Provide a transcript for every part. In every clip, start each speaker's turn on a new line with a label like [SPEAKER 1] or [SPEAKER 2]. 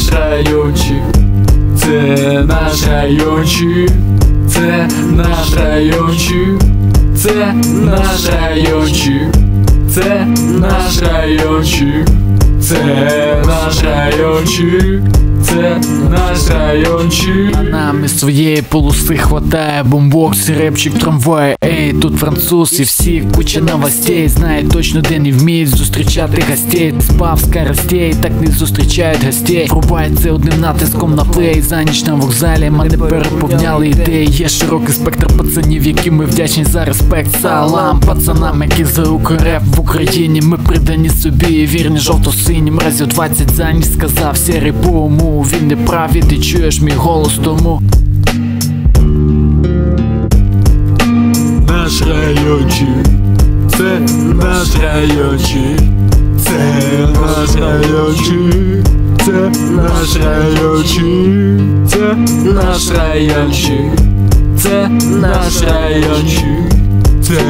[SPEAKER 1] наш райончик, це наш райончик, це наш райончик, це наш райончик, це наш райончик, це наш райончик, це наш райончик.
[SPEAKER 2] А нам із своєї полоси хватає. Бомбокс, репчик, трамвай, ей, тут француз і всі куча новостей. Знає точно де не вміють зустрічати гостей. Спав скоростей, так не зустрічають гостей. Врубається одним натиском на плей. За ніч на вокзалі мене переповняли ідеї. Є широкий спектр пацанів, яким ми вдячні за респект. Салам пацанам, які за укреп в Україні. Ми придані собі вірні жовто-синім Разів 20 за ніч сказав сірий буму Він не правий, ти чуєш мій голос тому
[SPEAKER 1] Наш райончик, це наш райончик, це наш райончик, це наш райончик, це наш райончик, це наш райончик, це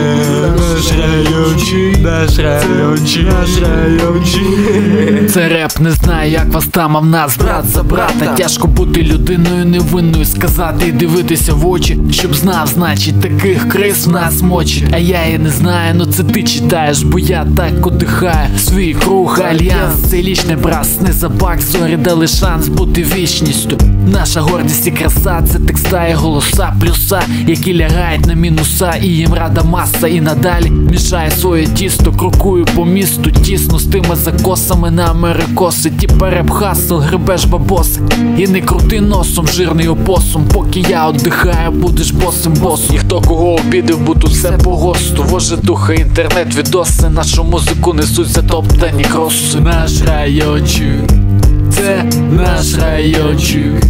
[SPEAKER 1] наш райончик, наш райончик, наш райончик.
[SPEAKER 2] Це реп не знаю, як вас там, а в нас брат за брата. Тяжко бути людиною невинною, сказати і дивитися в очі, щоб знав, значить, таких крис в нас мочить. А я і не знаю, ну це ти читаєш, бо я так одихаю. Свій круг, альянс, це лічний брас, не забак, зорі дали шанс бути вічністю. Наша гордість і краса, це текста і голоса, плюса, які лягають на мінуса, і їм рада маса, і надалі мішає своє тісто, крокую по місту, тісно з тими закосами на америкоси, ті перебхасл, гребеш бабоси. І не крути носом, жирний опосум, поки я оддихаю, будеш босим босом. Ніхто кого обідав, бо тут все по госту. Воже духа, інтернет, відоси, нашу музику несуть за топтані кроси. Наш райончик, це наш райончик.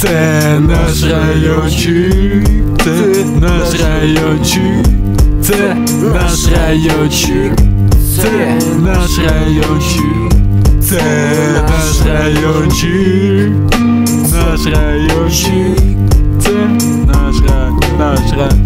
[SPEAKER 1] Це наш райончик, це наш райончик, це наш райончик, це наш райончик, це наш райончик, наш райончик, це наш рай,